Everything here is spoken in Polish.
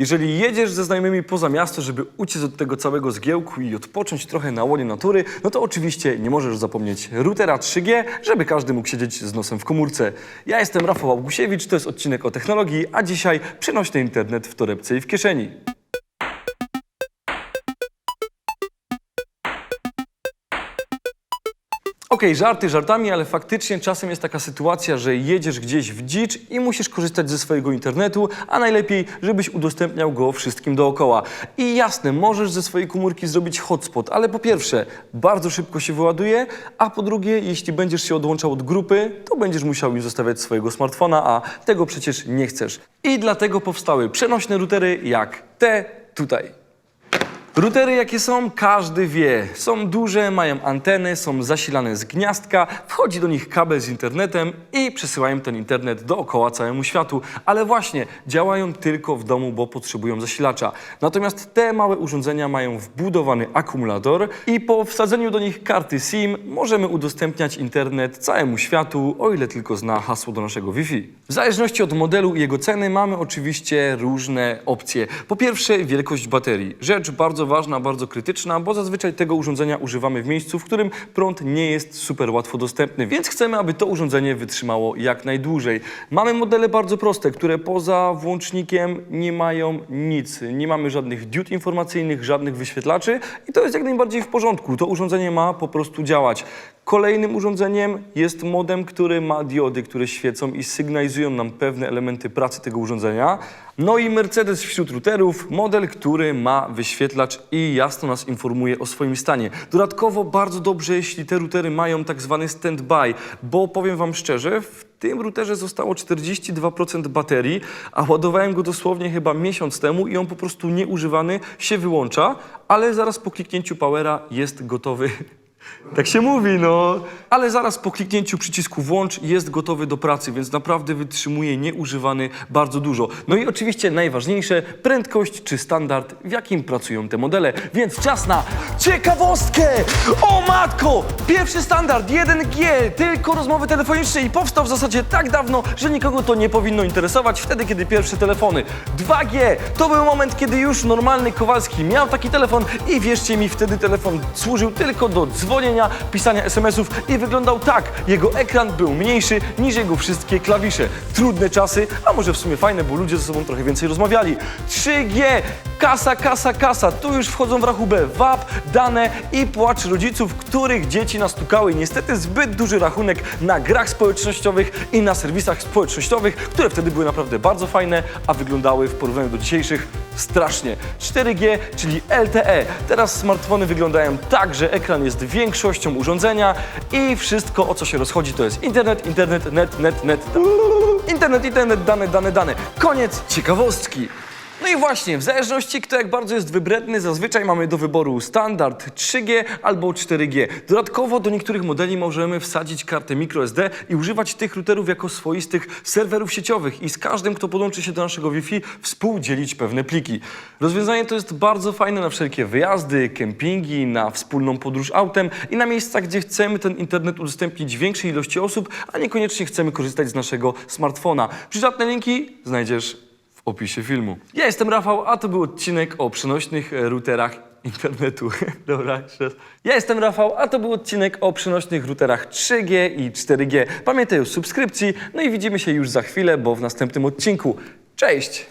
Jeżeli jedziesz ze znajomymi poza miasto, żeby uciec od tego całego zgiełku i odpocząć trochę na łonie natury, no to oczywiście nie możesz zapomnieć routera 3G, żeby każdy mógł siedzieć z nosem w komórce. Ja jestem Rafał Augusiewicz, to jest odcinek o technologii, a dzisiaj przenośny internet w torebce i w kieszeni. Okej, żarty żartami, ale faktycznie czasem jest taka sytuacja, że jedziesz gdzieś w dzicz i musisz korzystać ze swojego internetu, a najlepiej, żebyś udostępniał go wszystkim dookoła. I jasne, możesz ze swojej komórki zrobić hotspot, ale po pierwsze, bardzo szybko się wyładuje, a po drugie, jeśli będziesz się odłączał od grupy, to będziesz musiał już zostawiać swojego smartfona, a tego przecież nie chcesz. I dlatego powstały przenośne routery jak te tutaj. Routery jakie są, każdy wie. Są duże, mają anteny, są zasilane z gniazdka, wchodzi do nich kabel z internetem i przesyłają ten internet dookoła całemu światu. Ale właśnie, działają tylko w domu, bo potrzebują zasilacza. Natomiast te małe urządzenia mają wbudowany akumulator i po wsadzeniu do nich karty SIM możemy udostępniać internet całemu światu, o ile tylko zna hasło do naszego Wi-Fi. W zależności od modelu i jego ceny mamy oczywiście różne opcje. Po pierwsze, wielkość baterii. Rzecz bardzo ważna, bardzo krytyczna, bo zazwyczaj tego urządzenia używamy w miejscu, w którym prąd nie jest super łatwo dostępny, więc chcemy, aby to urządzenie wytrzymało jak najdłużej. Mamy modele bardzo proste, które poza włącznikiem nie mają nic. Nie mamy żadnych diod informacyjnych, żadnych wyświetlaczy i to jest jak najbardziej w porządku. To urządzenie ma po prostu działać. Kolejnym urządzeniem jest modem, który ma diody, które świecą i sygnalizują nam pewne elementy pracy tego urządzenia. No i Mercedes wśród routerów, model, który ma wyświetlacz i jasno nas informuje o swoim stanie. Dodatkowo bardzo dobrze, jeśli te routery mają tak zwany standby, bo powiem Wam szczerze, w tym routerze zostało 42% baterii, a ładowałem go dosłownie chyba miesiąc temu i on po prostu nieużywany się wyłącza, ale zaraz po kliknięciu powera jest gotowy tak się mówi, no. Ale zaraz po kliknięciu przycisku włącz jest gotowy do pracy, więc naprawdę wytrzymuje nieużywany bardzo dużo. No i oczywiście najważniejsze, prędkość czy standard, w jakim pracują te modele. Więc czas na ciekawostkę! O matko! Pierwszy standard 1G, tylko rozmowy telefoniczne i powstał w zasadzie tak dawno, że nikogo to nie powinno interesować wtedy, kiedy pierwsze telefony. 2G, to był moment, kiedy już normalny Kowalski miał taki telefon i wierzcie mi, wtedy telefon służył tylko do dzwonienia, pisania SMS-ów i wyglądał tak. Jego ekran był mniejszy niż jego wszystkie klawisze. Trudne czasy, a może w sumie fajne, bo ludzie ze sobą trochę więcej rozmawiali. 3G, kasa, kasa, kasa. Tu już wchodzą w rachubę WAP, dane i płacz rodziców, których dzieci nastukały. Niestety zbyt duży rachunek na grach społecznościowych i na serwisach społecznościowych, które wtedy były naprawdę bardzo fajne, a wyglądały w porównaniu do dzisiejszych strasznie. 4G, czyli LTE. Teraz smartfony wyglądają tak, że ekran jest większością urządzenia i wszystko o co się rozchodzi to jest internet, internet, net, net, net. Internet, internet, dane, dane, dane. Koniec ciekawostki. No i właśnie, w zależności kto jak bardzo jest wybredny, zazwyczaj mamy do wyboru standard 3G albo 4G. Dodatkowo do niektórych modeli możemy wsadzić kartę microSD i używać tych routerów jako swoistych serwerów sieciowych i z każdym, kto podłączy się do naszego Wi-Fi, współdzielić pewne pliki. Rozwiązanie to jest bardzo fajne na wszelkie wyjazdy, kempingi, na wspólną podróż autem i na miejsca, gdzie chcemy ten internet udostępnić większej ilości osób, a niekoniecznie chcemy korzystać z naszego smartfona. Przydatne linki znajdziesz opisie filmu. Ja jestem Rafał, a to był odcinek o przenośnych e, routerach internetu. Dobra, jeszcze raz. Ja jestem Rafał, a to był odcinek o przenośnych routerach 3G i 4G. Pamiętaj o subskrypcji, no i widzimy się już za chwilę, bo w następnym odcinku. Cześć!